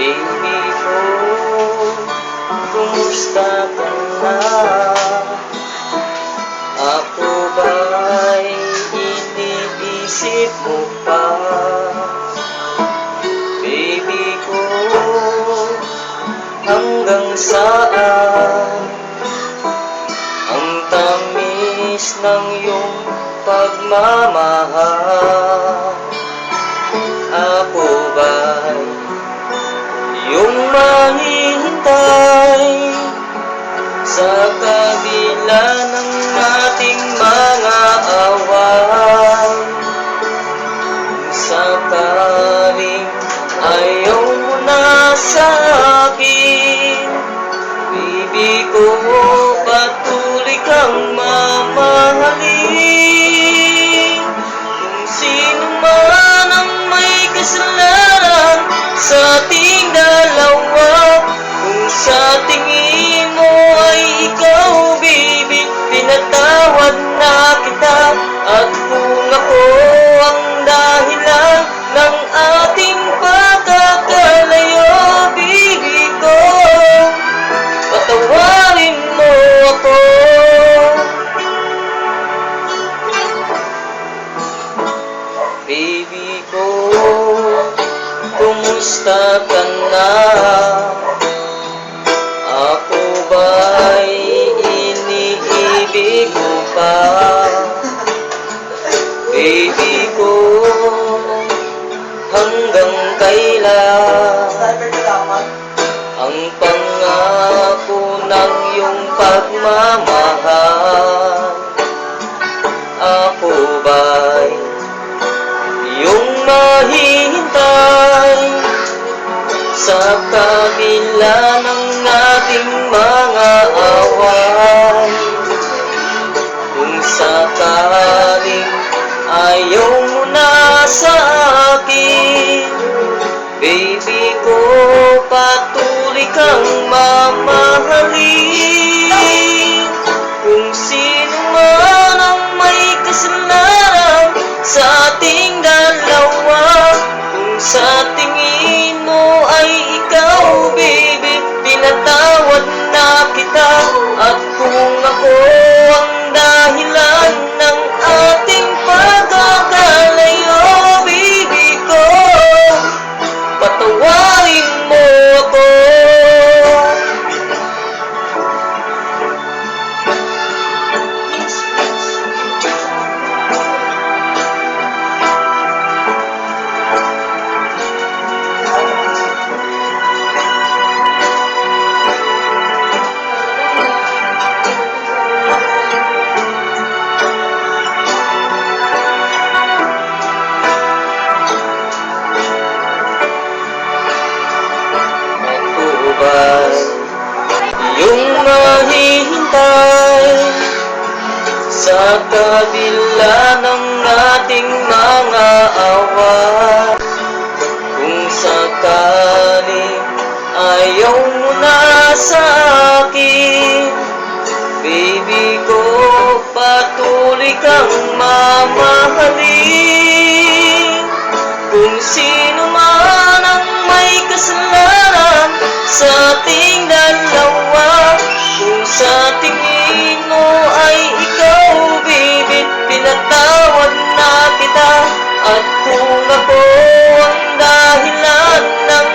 Baby ko, kumusta ka na? Hanggang saan? Ang tamis ng iyong pagmamahal. Ako ba'y Iyong mahihintay? Sa kabila ng ating mga away Sakaling ayaw mo na sa tingin mo ay ikaw, baby. Pinatawad na kita. At kung ako ang dahilan ng ating pagkakalayo, baby ko Patawarin mo ako. Baby ko, kumusta ka na? Pa? Baby ko, hanggang kailan? Ang pangako ng iyong pagmamahal Ako ba'y iyong mahihintay Sa kabila ng ayaw mo na sa akin. Baby ko, patuloy kang mamahalin sa kabila ng ating mga away kung sakaling ayaw mo na sa akin baby ko patuloy kang mamahalin. Kung sino man ang may kasalanan sa ating dalawa Kung sa tingin mo ay At kung ako ang dahilan ng